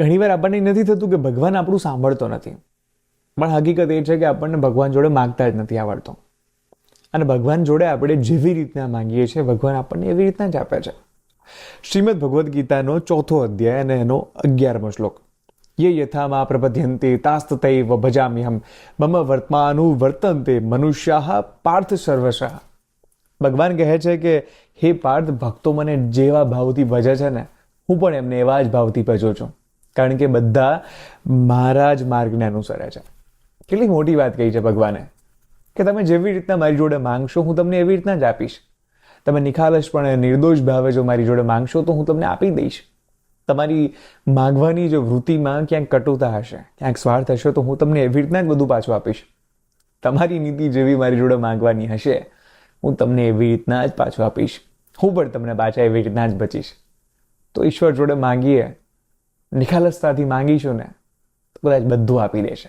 ઘણીવાર આપણને નથી થતું કે ભગવાન આપણું સાંભળતો નથી. પણ હકીકત એ છે કે આપણને ભગવાન જોડે માગતા જ નથી આવડતો. અને ભગવાન જોડે આપણે જેવી રીતના માંગીએ છીએ, ભગવાન આપણને એવી રીતના જ આપે છે. શ્રીમદ ભગવદ્ ગીતાનો ચોથો અધ્યાય અને એનો અગિયારમો શ્લોક. યે યથા મા તાસ્ત તૈવ ભજામ્યહમ. મમ વર્તમાનુ વર્તન્તે મનુષ્યા પાર્થ સર્વશ. ભગવાન કહે છે કે, હે પાર્થ, ભક્તો મને જેવા ભાવથી ભજે છે ને, હું પણ એમને એવા જ ભાવથી ભજો છું. કારણ કે બધા મારા જ માર્ગને અનુસરે છે. કેટલી મોટી વાત કહી છે ભગવાને કે તમે જેવી રીતના મારી જોડે માંગશો, હું તમને એવી રીતના જ આપીશ. તમે નિખાલસપણે, નિર્દોષ ભાવે જો મારી જોડે માંગશો, તો હું તમને આપી દઈશ. તમારી માગવાની જો વૃત્તિમાં ક્યાંક કટુતા હશે, ક્યાંક સ્વાર્થ હશે, તો હું તમને એવી રીતના જ બધું પાછું આપીશ. તમારી નીતિ જેવી મારી જોડે માંગવાની હશે, હું તમને એવી રીતના જ પાછું આપીશ. હું પણ તમને પાછા એવી રીતના જ બચીશ. તો ઈશ્વર જોડે માંગીએ નિખાલસતાથી માંગીશું ને તો કદાચ બધું આપી દેશે.